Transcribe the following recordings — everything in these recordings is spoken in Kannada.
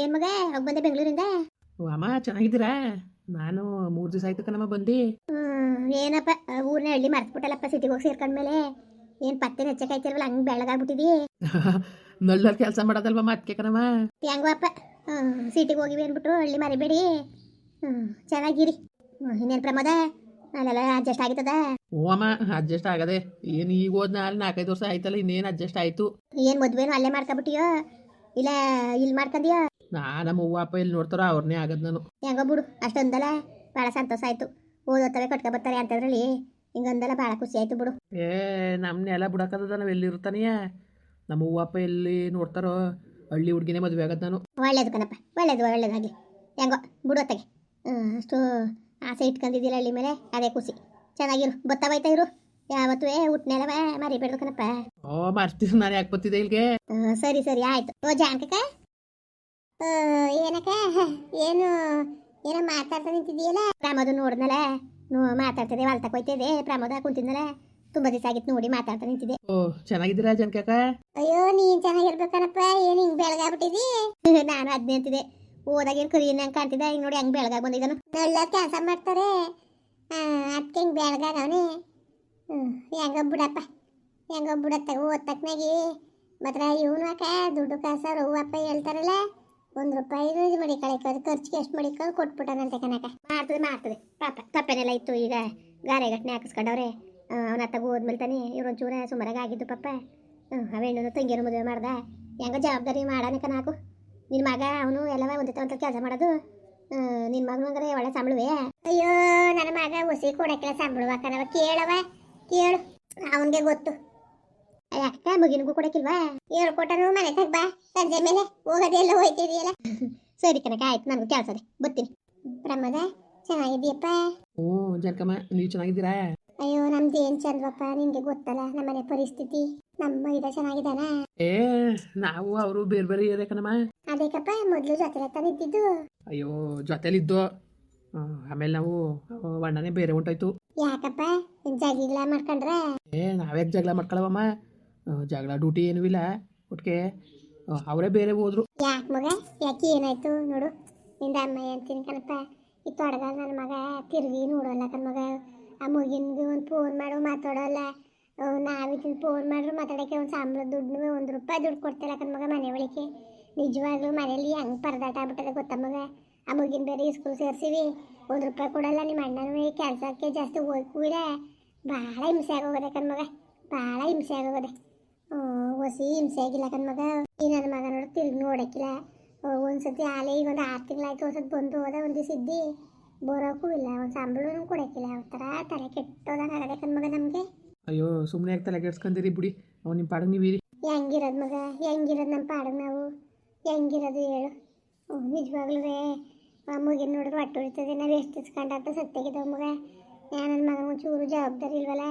ಏನ್ ಮಗ? ಹೋಗ್ ಬಂದೆ ಬೆಂಗಳೂರಿಂದ? ಓ ಅಮ್ಮ ಚೆನ್ನಾಗಿದ್ದೀರಾ? ನಾನು ಮೂರು ದಿವಸ ಆಯ್ತು ಕಣಮ್ಮ ಬಂದು. ಹ್ಮ್ ಏನಪ್ಪ ಊರ್ನ ಹಳ್ಳಿ ಮರ್ತ್ಬಿಟ್ಟಲ್ಲಪ್ಪ ಸಿಟಿಗೆ ಹೋಗಿ ಸೇರ್ಕೊಂಡ್ಮೇಲೆ ಏನ್ ಪತ್ತೆ ನೆಚ್ಚಕಾಯ್ತಿರ್ವಲ್ಲ ಹಂಗ್ ಬೆಳಗಾಗ್ಬಿಟ್ಟಿದಿ ನಳ್ಳರ್ ಕೆಲಸ ಮಾಡೋದಲ್ವಮ್ಮ ಅದಕ್ಕೆ ಕಣಮ್ಮ? ಹೆಂಗಪ್ಪ ಹ್ಮ್ ಸಿಟಿಗೆ ಹೋಗಿವಿ ಅಂದ್ಬಿಟ್ಟು ಹಳ್ಳಿ ಮರಿಬೇಡಿ. ಹ್ಮ್ ಚೆನ್ನಾಗಿರಿ. ಇನ್ನೇನ್ ಪ್ರಮೋದ? ಅಲ್ಲೆಲ್ಲ ಅಡ್ಜಸ್ಟ್ ಆಗಿತ್ತದ? ಓ ಅಮ್ಮ ಅಡ್ಜಸ್ಟ್ ಆಗದೆ. ಏನು ಈಗ ಹೋದ್ ನಾಳೆ ನಾಲ್ಕೈದು ವರ್ಷ ಆಯ್ತಲ್ಲ ಇನ್ನೇನು ಅಡ್ಜಸ್ಟ್ ಆಯ್ತು. ಏನ್ ಮದ್ವೆನೂ ಅಲ್ಲೇ ಮಾಡ್ಕೊಬಿಟ್ಟಿಯೋ? ಇಲ್ಲ ಇಲ್ಲಿ ಮಾಡ್ಕೊಂಡಿಯೋ ನಾ ನಮ್ಮ ಅವ್ವ ಅಪ್ಪ ಇಲ್ಲಿ ನೋಡ್ತಾರೋ ಅವ್ರನ್ನೇ ಆಗದ್ ನಾನು. ಹೆಂಗೋ ಬಿಡು ಅಷ್ಟೊಂದಲ್ಲ ಭಾಳ ಸಂತೋಷ ಆಯ್ತು. ಓದೋತ್ತವೆ ಕಟ್ಕೊ ಬರ್ತಾರೆ ಅಂತದ್ರಲ್ಲಿ ಹಿಂಗೊಂದಲ್ಲ ಭಾಳ ಖುಷಿ ಆಯ್ತು ಬಿಡು. ಏ ನಮ್ಮನ್ನೆಲ್ಲ ಬಿಡಕ್ಕದ ನಾವು ಎಲ್ಲಿರ್ತಾನೆಯ ನಮ್ಮ ಅವ್ವ ಅಪ್ಪ ಎಲ್ಲಿ ನೋಡ್ತಾರೋ ಹಳ್ಳಿ ಹುಡುಗಿನೇ ಮದುವೆ ಆಗದ್ ನಾನು. ಒಳ್ಳೇದು ಕಣಪ್ಪ ಒಳ್ಳೇದು ಒಳ್ಳೇದಾಗಿ ಹೆಂಗೋ. ಬಿಡೋತ್ತಾಗೆ ಅಷ್ಟು ಆಸೆ ಇಟ್ಕೊಂಡಿದ್ದಿಲ್ಲ ಹಳ್ಳಿ ಮೇಲೆ ಅದೇ ಖುಷಿ. ಚೆನ್ನಾಗಿರು ಬತ್ತಾವೈತಾ ಇರು. ಯಾವತ್ತೂ ಹುಟ್ನೆಲವ ಮರಿಬೇಡ್ದು ಕಣಪ್ಪ ಓ ಮರ್ತೀವಿ ನಾನು ಯಾಕೆ ಬರ್ತಿದ್ದೆ ಇಲ್ಲಿಗೆ? ಸರಿ ಸರಿ ಆಯ್ತು. ಓ ಜಾನಕಕ್ಕ? ಓ ಏನಕ್ಕ? ಏನು ಏನೋ ಮಾತಾಡ್ತಾ ನಿಂತಿದ್ದೀಯಲ್ಲ? ಪ್ರಮೋದ ನೋಡ್ದಲ್ಲ ನೋ ಮಾತಾಡ್ತದೆ ಹೊಲ್ತಕ್ಕೆ ಹೋಯ್ತದೆ ಪ್ರಮೋದ ಕುಂತಿದ್ನಲ್ಲ? ತುಂಬಾ ದಿವಸ ಆಗಿತ್ತು ನೋಡಿ ಮಾತಾಡ್ತಾ ನಿಂತಿದ್ದೆ. ಓ ಚೆನ್ನಾಗಿದ್ದೀರಾ ಜನಕಾಕ ಅಯ್ಯೋ ನೀನ್ ಚೆನ್ನಾಗಿರ್ಬೇಕನಪ್ಪ. ಏನ್ ಹಿಂಗ್ ಬೆಳಗಾಗ್ಬಿಟ್ಟಿದಿ? ನಾನು ಅದ್ನೇ ಅಂತಿದೆ ಓದಾಗ ಏನ್ ಕರಿ ಹಂಗ್ ಕಾಣ್ತಿದ್ದ? ಹಿಂಗ್ ನೋಡಿ ಹಂಗ್ ಬೆಳಗಾಗ್ ಬಂದಿದ್ದಾನು. ಎಲ್ಲ ಕೆಲಸ ಮಾಡ್ತಾರೆ. ಅದಕ್ಕೆ ಹಿಂಗ್ ಬೆಳಗಾಗವನೆ ಹ್ಮ್, ಹೆಂಗ ಬಿಡಪ್ಪ ಹೆಂಗ ಬಿಡತ್ತ ಓದ್ತಕ್ನಾಗಿ ಮಾತ್ರ ಇವನು ಅಕ್ಕ, ದುಡ್ಡು ಕಾಸ ಅಪ್ಪ ಹೇಳ್ತಾರಲ್ಲ, ಒಂದು ರೂಪಾಯಿ ಇದು ಮಡಿಕಳಕ್ಕೆ ಖರ್ಚಿಗೆ ಎಷ್ಟು ಮಡಿಕೊಂಡು ಕೊಟ್ಬಿಟ್ಟನಂತೆ ಕನಕ ಮಾಡ್ತದೆ ಮಾಡ್ತದೆ. ಪಾಪ, ತಪ್ಪೇನೆಲ್ಲ ಇತ್ತು ಈಗ. ಗಾರೆ ಘಟನೆ ಹಾಕಿಸ್ಕೊಂಡವ್ರೆ ಅವನ ಅತ್ತಾಗ ಹೋದ್ಮೇಲೆ ತಾನೆ ಇವ್ರೊಂಚೂರ ಸುಮಾರಾಗ ಆಗಿದ್ದು ಪಾಪ. ಹ್ಞೂ ಅವ ಹೆಣ್ಣು ತಂಗಿಯರು ಮದುವೆ ಮಾಡ್ದ. ಹೆಂಗ ಜವಾಬ್ದಾರಿ ಮಾಡಾನಕ ನಾಕು ನಿನ್ನ ಮಗ, ಅವನು ಎಲ್ಲವ ಒಂದೇ ಒಂದು ಕೆಲಸ ಮಾಡೋದು. ನಿನ್ನ ಮಗನ ಹಂಗಾರೆ ಒಳ್ಳೆ ಸಂಬಳವೇ? ಅಯ್ಯೋ, ನನ್ನ ಮಗ ಹುಸಿ ಕೊಡಕ್ಕೆಲ್ಲ ಸಂಬಳವ ಕಣವ ಕೇಳವ. ಕೇಳು. ಅವನಿಗೆ ಗೊತ್ತು. ಅಕ್ಕ ಮಗಿನಿಗೂ ಕೊಡಕ್ಕಿಲ್ವಾ? ಹೇಳ್ಕೊಟ್ಟನು ಮನೆ ತಗ ಬಾ. ಸಂಜೆ ಮೇಲೆ ಹೋಗೋದೆಲ್ಲ ಹೋಯ್ತಿದೆಯಲ್ಲ. ಸರಿ ಕನಕ ಆಯ್ತು. ನನಗೂ ಕೆಲಸ ಇದೆ ಬರ್ತೀನಿ. ಪ್ರಮದ ಚೆನ್ನಾಗಿದೆಯಪ್ಪ ಓ ಜನಕಮ್ಮ ನೀವು ಚೆನ್ನಾಗಿದ್ದೀರಾ? ಅಯ್ಯೋ ನಮ್ದು ಏನ್ ಚಂದ್ವಪ್ಪ? ನಿಮ್ಗೆ ಗೊತ್ತಲ್ಲ ನಮ್ಮನೆ ಪರಿಸ್ಥಿತಿ. ನಮ್ಮ ಇದ ಚೆನ್ನಾಗಿದಾನ ಏ ನಾವು ಅವರು ಬೇರೆ ಬೇರೆ ಏರಿಯಾ ಕಣಮ್ಮ. ಅದಕ್ಕಪ್ಪ ಮೊದ್ಲು ಜೊತೆ ತಾನೆ ಇದ್ದಿದ್ದು ಅಯ್ಯೋ ಜೊತೆಲಿದ್ದು ಆಮೇಲೆ ನಾವು ಅಣ್ಣನೇ ಬೇರೆ ಹೊಂಟೋಯ್ತು ಯಾಕಪ್ಪ? ಜಗಿಗಳ ಮಾಡ್ಕೊಂಡ್ರೆ? ಏ ನಾವ್ಯಾಕೆ ಜಗಳ ಮಾಡ್ಕೊಳವಮ್ಮ. ಜಗಳ ಡ್ಯೂಟಿ ಏನೂ ಇಲ್ಲ. ಒಟ್ಟಿಗೆ ಅವರೇ ಬೇರೆ ಹೋದ್ರು. ಯಾಕ ಮಗ? ಯಾಕೆ ಏನಾಯ್ತು? ನೋಡು. ನಿಂದ ಅಮ್ಮ ಅಂತೀನಿ ಕಣಪ್ಪ. ಈ ತೊಡಗ ನನ್ನ ಮಗ. ತಿರುಗಿ ನೋಡೋಲ್ಲ ತನ್ನ ಮಗ. ಆ ಮಗಿನ್ಗೆ ಒಂದು ಫೋನ್ ಮಾಡು ಮಾತಾಡೋಲ್ಲ. ನಾವಿದ್ದೀನಿ ಫೋನ್ ಮಾಡ್ರು ಮಾತಾಡೋಕ್ಕೆ ಒಂದು ಸಂಬಳ ದುಡ್ಡು ಒಂದು ರೂಪಾಯಿ ದುಡ್ಡು ಕೊಡ್ತಿಲ್ಲ ಕಣ್ ಮಗ ಮನೆ ಒಳಗೆ ನಿಜವಾಗ್ಲೂ ಮನೇಲಿ ಹೆಂಗೆ ಪರದಾಟ ಆಗ್ಬಿಟ್ಟದೆ ಗೊತ್ತ ಮಗ? ಆ ಮಗಿನ ಬೇರೆ ಸ್ಕೂಲ್ ಸೇರ್ಸಿವಿ. ಒಂದು ರೂಪಾಯಿ ಕೊಡಲ್ಲ ನಿಮ್ಮ ಅಣ್ಣನೂ ಕೆಲಸಕ್ಕೆ ಜಾಸ್ತಿ ಹೋಗಿ ಇಲ್ಲ ಭಾಳ ಹಿಂಸೆ ಆಗೋಗದೆ ಕಣ್ ಮಗ ಭಾಳ ಹಿಂಸೆ ಆಗೋಗದೆ. ಹೊಸಿ ಹಿಂಸೆ ಆಗಿಲ್ಲ ಕಣ್ ಮಗ. ಈ ನನ್ನ ಮಗ ನೋಡು ತಿರುಗಿ ನೋಡಕ್ಕಿಲ್ಲ ಒಂದ್ಸತಿ ಆಲೆ ಈಗ ಒಂದು ಆರು ತಿಂಗಳಾಯ್ತು ಒಂದ್ಸತಿ ಬಂದು ಹೋದ ಒಂದು ಸಿದ್ದಿ ಬರೋಕ್ಕೂ ಇಲ್ಲ ಒಂದು ಸಂಬಳನೂ ಕೊಡಕ್ಕಿಲ್ಲ ಒಂಥರ ತಲೆ ಕೆಟ್ಟೋದಂಗೆ ಆಗದೆ ಕಣ್ ಮಗ ನಮಗೆ. ಅಯ್ಯೋ ಸುಮ್ಮನೆ ಯಾಕೆ ತಲೆ ಕೆಡ್ಸ್ಕೊಂಡಿರಿ ಬಿಡಿ. ಅವ್ನು ನಿಮ್ಮ ಪಾಡಿಗೆ ನೀವಿರಿ ಹೆಂಗಿರೋದು ಮಗ? ಹೆಂಗಿರೋದು ನಮ್ಮ ಪಾಡಿಗೆ ನಾವು? ಹೆಂಗಿರೋದು ಹೇಳು. ನಿಜವಾಗ್ಲೂ ಆ ಮಗಿನ ನೋಡಿದ್ರೆ ಹೊಟ್ಟೆ ಉಳಿತದೆ ನಾವು ಎಷ್ಟು ಇಸ್ಕೊಂಡಂತ ಸತ್ತಾಗಿದ್ದಾವ ಮಗ. ಯಾ ನನ್ನ ಒಂಚೂರು ಜವಾಬ್ದಾರಿ ಇಲ್ವಲ್ಲ?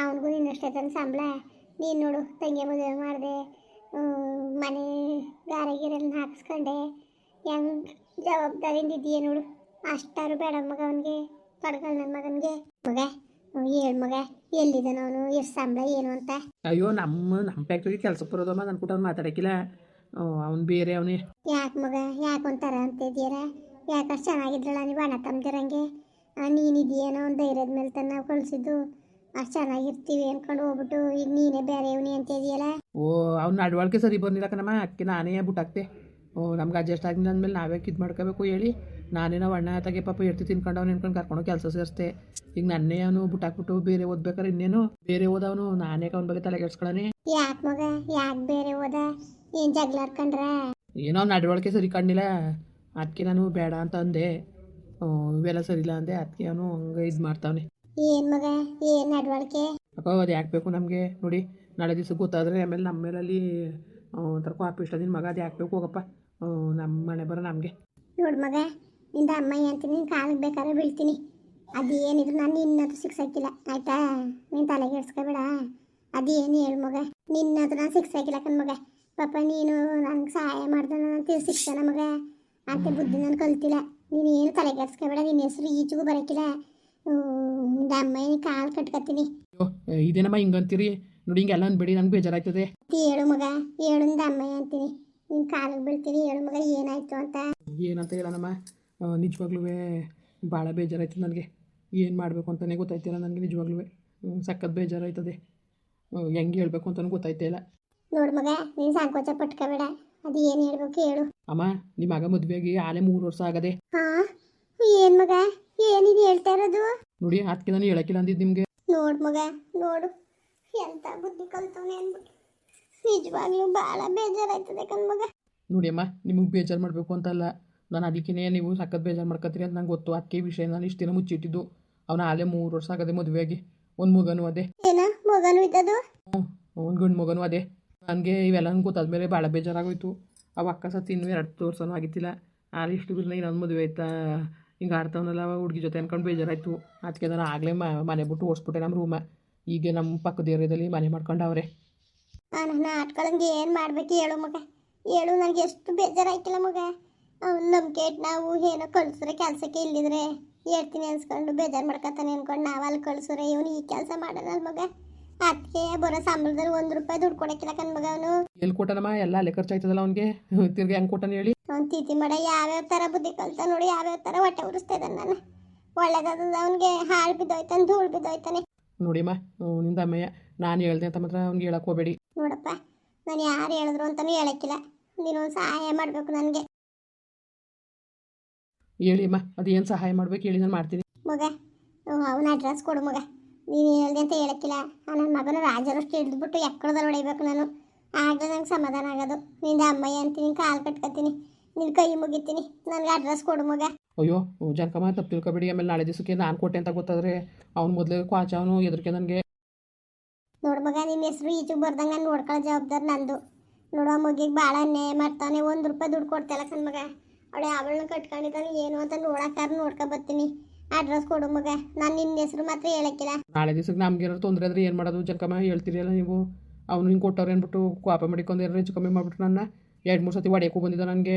ಅವನಿಗೂ ನಿನ್ನಷ್ಟೇ ತಂದು ಸಂಬಳ. ನೀನು ನೋಡು, ತಂಗಿ ಮದುವೆ ಮಾಡಿದೆ. ಮನೆ ಗಾರೆ ಗಿರೆಲ್ಲ ಹಾಕಿಸ್ಕೊಂಡೆ. ಹೆಂಗೆ ಜವಾಬ್ದಾರಿಯಿಂದ ಇದೆಯಾ ನೋಡು. ಅಷ್ಟಾರು ಬೇಡ ಮಗ ಅವನಿಗೆ ತೊಡಗಲ್ ನನ್ನ ಮಗನಿಗೆ. ಮಗ ಹೇಳು ಮಗ ಎಲ್ಲಿದ್ದಾನ ಅವನು? ಎಷ್ಟು ಸಂಬಳ, ಏನು ಅಂತ? ಅಯ್ಯೋ, ನಮ್ಮ ನಮ್ಮ ಫ್ಯಾಕ್ಟ್ರಿಗೆ ಕೆಲಸ ಬರೋದಮ್ಮ ನನ್ನ ಕೂಡ ಮಾತಾಡೋಕ್ಕಿಲ್ಲ. ಅವ್ನು ಬೇರೆ ಅವನೇ ಯಾಕೆ ಮಗ ಯಾಕೆ ಒಂಥರ ಅಂತ ಇದೆಯರ ಯಾಕೆ ಅಷ್ಟು ಚೆನ್ನಾಗಿದ್ರಲ್ಲ ನೀವು ಅಣ್ಣ ತಮ್ಮದಿರಂಗೆ ನೀನಿದೆಯೇನೋ ಒಂದು ಧೈರ್ಯದ ಮೇಲೆ ತನ್ನ ನಾವು ಕಳಿಸಿದ್ದು. ಅಷ್ಟು ಚೆನ್ನಾಗಿರ್ತೀವಿ ಅನ್ಕೊಂಡು ಹೋಗ್ಬಿಟ್ಟು ಈಗ ನೀನೇ ಬೇರೆ ಇವ್ನಿ ಅಂತ ಇದೆಯಲ್ಲ? ಓ ಅವ್ನ ನಡವಳಿಕೆ ಸರಿ ಬಂದಿಲ್ಲ ಕಣಮ್ಮ ಅಕ್ಕಿ ನಾನೇ ಬಿಟ್ಟಾಕ್ತೆ ಓ ನಮ್ಗೆ ಅಡ್ಜಸ್ಟ್ ಆಗಿಲ್ಲ ಅಂದಮೇಲೆ ನಾವೇ ಇದು ಮಾಡ್ಕೋಬೇಕು ಹೇಳಿ. ನಾನೇ ನಾವು ಅಣ್ಣ ತಗೆ ಪಾಪ ಎಡ್ತಿ ತಿನ್ಕೊಂಡು ಅವ್ನು ನಿನ್ಕೊಂಡು ಕರ್ಕೊಂಡು ಕೆಲಸ ಸೇರಿಸ್ದೆ ಈಗ ನನ್ನೇ ಅವನು ಬಿಟ್ಟಾಕ್ಬಿಟ್ಟು ಬೇರೆ ಓದ್ಬೇಕಾರೆ ಇನ್ನೇನು? ಬೇರೆ ಓದವನು ನಾನೇ ಅವ್ನ ಬಗ್ಗೆ ತಲೆ ಕೆಡ್ಸ್ಕೊಳ್ಳೋನೆ ಯಾಕೆ ಮಗ ಯಾಕೆ ಬೇರೆ ಹೋದ ಏನು ಜಗಳ ಆಡ್ಕೊಂಡ್ರ? ಏನೋ ನಡವಳಿಕೆ ಸರಿ ಕಂಡಿಲ್ಲ ಅದಕ್ಕೆ ನಾನು ಬೇಡ ಅಂತ ಅಂದೆ. ಇವೆಲ್ಲ ಸರಿ ಇಲ್ಲ ಅಂದೆ. ಅದಕ್ಕೆ ಅವನು ಹಂಗೆ ಇದು ಮಾಡ್ತಾವನೆ. ಏನು ಮಗ? ಏನು ನಡವಳಿಕೆ? ಅಕ್ಕ ಅದು ಯಾಕೆ ಬೇಕು ನಮಗೆ? ನೋಡಿ ನಾಳೆ ದಿವಸ ಗೊತ್ತಾದ್ರೆ ಆಮೇಲೆ ನಮ್ಮ ಮೇಲಲ್ಲಿ ಒಂಥರ ಕಾಪಿ ಇಷ್ಟ ನಿನ್ನ ಮಗ. ಅದು ಯಾಕೆ ಬೇಕು ಹೋಗಪ್ಪ. ನಮ್ಮ ಮನೆ ಬರೋ ನಮಗೆ. ನೋಡು ಮಗ ನಿಂದ ಅಮ್ಮ ಅಂತೀನಿ ಕಾಲಿಗೆ ಬೇಕಾದ್ರೆ ಬೀಳ್ತೀನಿ. ಅದೇನಿದ್ರು ನಾನು ನಿನ್ನದು ಸಿಕ್ಸಾಕಿಲ್ಲ ಆಯ್ತಾ? ನೀನು ತಲೆಗೆ ಇಡ್ಸ್ಕೊಬೇಡ ಅದೇನು ಹೇಳು ಮಗ? ನಿನ್ನದು ನಾನು ಸಿಕ್ಸಾಕಿಲ್ಲ ಕಣ್ ಮಗ. ಪಾಪ ನೀನು ನನಗೆ ಸಹಾಯ ಮಾಡ್ದೆ ನಾನು ನಮಗೆ? ಮಗ ಅಂತ ಬುದ್ಧಿ ನಾನು ಕಲ್ತಿಲ್ಲ. ನೀನು ಏನು ತಲೆ ಇಡ್ಸ್ಕೊಬೇಡ ನಿನ್ನ ಹೆಸರು ಈಚೆಗೂ ಬರಕಿಲ್ಲ. ನಿಂದ ಅಮ್ಮ ಕಾಲು ಕಟ್ಕೊತೀನಿ ಇದೇನಮ್ಮ ಹಿಂಗಂತೀರಿ ನೋಡಿ ಹಿಂಗೆಲ್ಲ ಅನ್ಬೇಡಿ ನಂಗೆ ಬೇಜಾರಾಗ್ತದೆ ಹೇಳು ಮಗ. ಹೇಳು ಅಮ್ಮ ಅಂತೀನಿ? ನಿನ್ನ ಕಾಲಿಗೆ ಬೀಳ್ತೀನಿ ಹೇಳು ಮಗ ಏನಾಯ್ತು ಅಂತ. ಏನಂತ ಹೇಳೋಣಮ್ಮ ನಿಜವಾಗ್ಲೂ ಭಾಳ ಬೇಜಾರಾಯ್ತು ನನಗೆ. ಏನು ಮಾಡಬೇಕು ಅಂತಲೇ ಗೊತ್ತಾಯ್ತಿಲ್ಲ ನನಗೆ ನಿಜವಾಗ್ಲೂ ಸಖತ್ ಬೇಜಾರಾಯ್ತದೆ. ಹೆಂಗೆ ಹೇಳಬೇಕು ಅಂತಲೂ ಗೊತ್ತಾಯ್ತಾ ಇಲ್ಲ. ನೋಡು ಮಗ ನೀನು ಸಂಕೋಚ ಪಟ್ಕೋಬೇಡ. ಅದು ಏನು ಹೇಳ್ಬೇಕು ಹೇಳು. ಅಮ್ಮ ನಿಮ್ಮ ಮಗ ಮದುವೆಯಾಗಿ ಆಲೆ ಮೂರು ವರ್ಷ ಆಗದೆ. ಹಾ ಏನ್ ಮಗ ಏನಿದು ಹೇಳ್ತಾ ಇರೋದು? ನೋಡಿ ಅದಕ್ಕೆ ನಾನು ಹೇಳಕ್ಕಿಲ್ಲ ಅಂದಿದ್ದು ನಿಮಗೆ. ನೋಡು ಮಗ ನೋಡು. ಎಂತ ಬುದ್ಧಿ ಕಲ್ತವನೆ ಅಂದ್ಬಿಟ್ಟು ನಿಜವಾಗ್ಲೂ ಭಾಳ ಬೇಜಾರಾಯ್ತದೆ ಕಣ್ ಮಗ. ನೋಡಿ ಅಮ್ಮ ನಿಮಗೆ ಬೇಜಾರು ಮಾಡಬೇಕು ಅಂತಲ್ಲ. ನಾನು ಅದಕ್ಕೇ ನೀವು ಸಖತ್ ಬೇಜಾರು ಮಾಡ್ಕತ್ತೀರಿ ಅಂತ ನಂಗೆ ಗೊತ್ತು. ಅದಕ್ಕೆ ವಿಷಯ ನಾನು ಇಷ್ಟು ದಿನ ಮುಚ್ಚಿಟ್ಟಿದ್ದು. ಅವನ ಆಲೆ ಮೂರು ವರ್ಷ ಆಗದೆ ಮದುವೆಯಾಗಿ ಒಂದು ಮಗನೂ ಅದೇ. ಏನ ಮಗನು ಇದ್ದದು ಒಂದು ಗಂಡು ಮಗನೂ ಅದೇ. ನನಗೆ ಇವೆಲ್ಲ ಗೊತ್ತಾದ್ಮೇಲೆ ಭಾಳ ಬೇಜಾರಾಗೋಯ್ತು. ಅವು ಅಕ್ಕ ಸತ್ತು ಇನ್ನೂ ಎರಡು ವರ್ಷನೂ ಆಗಿತ್ತಿಲ್ಲ ಆ ಇಷ್ಟು ಬಿರ್ನ ಇನ್ನೊಂದು ಮದುವೆ ಆಯ್ತಾ? ಹಿಂಗೆ ಆಡ್ತಾವನಲ್ಲ ಹುಡುಗಿ ಜೊತೆ ಅನ್ಕೊಂಡು ಬೇಜಾರಾಯಿತು. ಅದಕ್ಕೆ ನಾನು ಆಗಲೇ ಮನೆ ಬಿಟ್ಟು ಓಡಿಸ್ಬಿಟ್ಟೆ ನಮ್ಮ ರೂಮ ಈಗ ನಮ್ಮ ಪಕ್ಕದ ಏರಿಯಾದಲ್ಲಿ ಮನೆ ಮಾಡ್ಕೊಂಡವ್ರೆ. ನನ್ನ ಆಟ್ಕೊಳಂಗೆ ಏನು ಮಾಡ್ಬೇಕು ಹೇಳು ಮಗ. ಹೇಳು ನನಗೆ ಎಷ್ಟು ಬೇಜಾರಾಯ್ತಿಲ್ಲ ಮಗ. ಅವ್ನು ಇಟ್ಟು ನಾವು ಏನೋ ಕಳ್ಸಿದ್ರೆ ಕೆಲಸಕ್ಕೆ ಇಲ್ಲಿದ್ರೆ. ಹೇಳ್ತೀನಿ ಅನ್ಸ್ಕೊಂಡು ಬೇಜಾರು ಮಾಡ್ಕೊತಾನೆ ಅನ್ಕೊಂಡು ನಾವು ಅಲ್ಲಿ ಇವನು ಈ ಕೆಲಸ ಮಾಡೋಣಲ್ಲ ಮಗ. ಅದಕ್ಕೆ ಬರೋ ಸಂಬಳದಲ್ಲಿ ಒಂದ್ ರೂಪಾಯಿ ದುಡ್ಡು ಕೊಡಕ್ಕಿಲ್ಲ ಕಣ್ ಮಗ ಅವನು. ಎಲ್ಲಿ ಕೊಟ್ಟನಮ್ಮ ಎಲ್ಲ ಅಲ್ಲೇ ಖರ್ಚಾಯ್ತದಲ್ಲ ಅವ್ನಿಗೆ? ತಿರ್ಗಿ ಹೆಂಗೆ ಕೊಟ್ಟನ ಹೇಳಿ? ಅವ್ನು ತೀತಿ ಮಾಡ ಯಾವ್ಯಾವ ತರ ಬುದ್ಧಿ ಕಲ್ತ ನೋಡಿ ಯಾವ್ಯಾವ ತರ ಹೊಟ್ಟೆ ಉರಿಸ್ತಾ ಇದ್ದಾನೆ ನಾನು. ಒಳ್ಳೇದಾದ ಅವನಿಗೆ ಹಾಳು ಬಿದ್ದೋಯ್ತಾನೆ ಧೂಳು ಬಿದ್ದೋಯ್ತಾನೆ. ನೋಡಿಮ್ಮ ನಿಂದ ಅಮ್ಮಯ್ಯ ನಾನು ಹೇಳ್ದೆ ಅಂತ ಮಾತ್ರ ಅವ್ನಿಗೆ ಹೇಳಕ್ ಹೋಗಬೇಡಿ. ನೋಡಪ್ಪ ನಾನು ಯಾರು ಹೇಳಿದ್ರು ಅಂತಾನು ಹೇಳಕ್ಕಿಲ್ಲ. ನೀನು ಸಹಾಯ ಮಾಡಬೇಕು ನನಗೆ. ಹೇಳಿ ಅಮ್ಮ ಅದು ಏನು ಸಹಾಯ ಮಾಡ್ಬೇಕು ಹೇಳಿ ನಾನು ಮಾಡ್ತೀನಿ. ಮಗ ಅವನ ಅಡ್ರೆಸ್ ಕೊಡು ಮಗ. ನೀನು ಹೇಳ್ದೆ ಅಂತ ಹೇಳಕ್ಕಿಲ್ಲ. ನನ್ನ ಮಗನ ರಾಜರಷ್ಟು ಹಿಡಿದ್ಬಿಟ್ಟು ಎಕ್ಕಳದಲ್ಲಿ ಹೊಡಿಬೇಕು ನಾನು. ಆಗಲೇ ನಂಗೆ ಸಮಾಧಾನ ಆಗೋದು. ನಿಂದ ಅಮ್ಮಯ್ಯ ಅಂತೀನಿ ಕಾಲು ಕಟ್ಕೊತೀನಿ ನಿನ್ನ ಕೈ ಮುಗಿತೀನಿ. ನನಗೆ ಅಡ್ರೆಸ್ ಕೊಡು ಮಗ. ಅಯ್ಯೋ ಜನಕಮ್ಮ ತಪ್ಪು ತಿಳ್ಕೊಬೇಡಿ. ಆಮೇಲೆ ನಾಳೆ ದಿವಸಕ್ಕೆ ನಾನು ಕೊಟ್ಟೆ ಅಂತ ಗೊತ್ತಾದ್ರೆ ಅವ್ನು ಮೊದಲೇ ಕ್ವಾಚ ಅವನು ಎದುರಿಗೆ ನನಗೆ. ನೋಡು ಮಗ ನಿಮ್ಮ ಹೆಸರು ಈಚೆಗೆ ಬರ್ದಂಗೆ ನಾನು ನೋಡ್ಕೊಳ್ಳೋ ಜವಾಬ್ದಾರಿ ನಂದು. ನೋಡೋ ಮಗಿಗೆ ಭಾಳ ಅನ್ಯಾಯ ಮಾಡ್ತಾನೆ. ಒಂದು ರೂಪಾಯಿ ದುಡ್ಡು ಕೊಡ್ತಾಯಿಲ್ಲ ಕಣ್ಮಗ ಅವಳೆ ಅವಳನ್ನ ಕಟ್ಕೊಂಡಿದ್ದಾನೆ ಏನು ಅಂತ ನೋಡಕ್ಕಾರ ನೋಡ್ಕೊ ಬರ್ತೀನಿ. ಅಡ್ರೆಸ್ ಕೊಡು ಮಗ. ನಾನು ನಿನ್ನ ಹೆಸರು ಮಾತ್ರ ಹೇಳಕ್ಕಿಲ್ಲ. ನಾಳೆ ದಿವಸಕ್ಕೆ ನಮ್ಗೆ ಏನಾದ್ರು ತೊಂದರೆ ಆದ್ರೆ ಏನು ಮಾಡೋದು? ಜಂಕಮ್ಮ ಹೇಳ್ತೀರಲ್ಲ ನೀವು? ಅವ್ನು ಹಿಂಗೆ ಕೊಟ್ಟವ್ರು ಏನ್ಬಿಟ್ಟು ಕೋಪ ಮಾಡಿಕೊಂಡು ಏನಾರು ಹೆಚ್ಚು ಕಮ್ಮಿ ಮಾಡ್ಬಿಟ್ಟು ನನ್ನ? ಎರಡು ಮೂರು ಸತಿ ಒಡೆಯಕ್ಕೂ ಬಂದಿದ್ದ ನನಗೆ.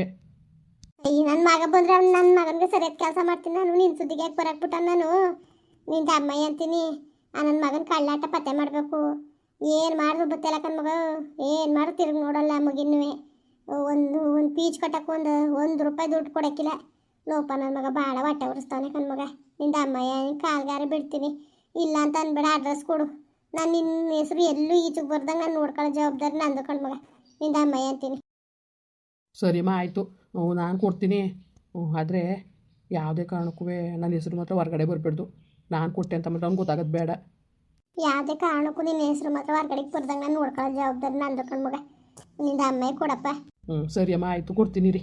ಅಯ್ಯ ನನ್ನ ಮಗ ಬಂದ್ರೆ ಅವ್ನು ನನ್ನ ಮಗನಿಗೆ ಸರಿಯಾದ ಕೆಲಸ ಮಾಡ್ತೀನಿ ನಾನು. ನಿನ್ನ ಸುದ್ದಿಗೆ ಯಾಕೆ ಬರಕ್ಬಿಟ್ಟ ನಾನು? ನಿಂದ ಅಮ್ಮಯ್ಯ ಅಂತೀನಿ. ಆ ನನ್ನ ಮಗನ ಕಳ್ಳಾಟ ಪತ್ತೆ ಮಾಡಬೇಕು. ಏನು ಮಾಡಿದ್ರು ಬತ್ತೆಲ್ಲ ಕಣ್ ಮಗ. ಏನು ಮಾಡು ತಿರುಗಿ ನೋಡಲ್ಲ ಮಗಿನ್ನೂ ಒಂದು ಒಂದು ಪೀಚ್ ಕಟ್ಟಕ್ಕೆ ಒಂದು ಒಂದು ರೂಪಾಯಿ ದುಡ್ಡು ಕೊಡಕ್ಕಿಲ್ಲ. ಲೋಪ ನನ್ನ ಮಗ ಭಾಳ ಹೊಟ್ಟೆ ಉರಿಸ್ತಾನೆ ಕಣ್ ಮಗ. ನಿಂದ ಅಮ್ಮಯ್ಯ ಕಾಲ್ಗಾರ ಬಿಡ್ತೀನಿ. ಇಲ್ಲ ಅಂತ ಅನ್ಬೇಡ ಅಡ್ರೆಸ್ ಕೊಡು. ನಾನು ನಿನ್ನ ಹೆಸರು ಎಲ್ಲೂ ಈಚೆಗೆ ಬರ್ದಂಗೆ ನಾನು ನೋಡ್ಕೊಳ್ಳೋ ಜವಾಬ್ದಾರಿ ನಂದು ಕಣ್ ಮಗ. ನಿಂದ ಅಮ್ಮಯ್ಯ ಅಂತೀನಿ. ಸರಿಮ್ಮ ಆಯಿತು. ನಾನು ಕೊಡ್ತೀನಿ. ಆದರೆ ಯಾವುದೇ ಕಾರಣಕ್ಕೂ ನನ್ನ ಹೆಸರು ಮಾತ್ರ ಹೊರಗಡೆ ಬರಬಾರ್ದು ನಾನು ಕೊಟ್ಟೆ ಅಂತ ಮಾತ್ರ ಅವ್ನು ಗೊತ್ತಾಗೋದು ಬೇಡ. ಯಾವುದೇ ಕಾರಣಕ್ಕೂ ನಿನ್ನ ಹೆಸರು ಮಾತ್ರ ಹೊರಗಡೆಗೆ ಬರ್ದಂಗೆ ನಾನು ನೋಡ್ಕೊಳ್ಳೋ ಜವಾಬ್ದಾರಿ ನಂದು ಕಣ್ಮಗ ನಿಂದ ಅಮ್ಮಯ್ಯ ಕೊಡಪ್ಪ. ಹ್ಞೂ ಸರಿ ಅಮ್ಮ ಆಯಿತು. ಕೊಡ್ತೀನಿ ರೀ.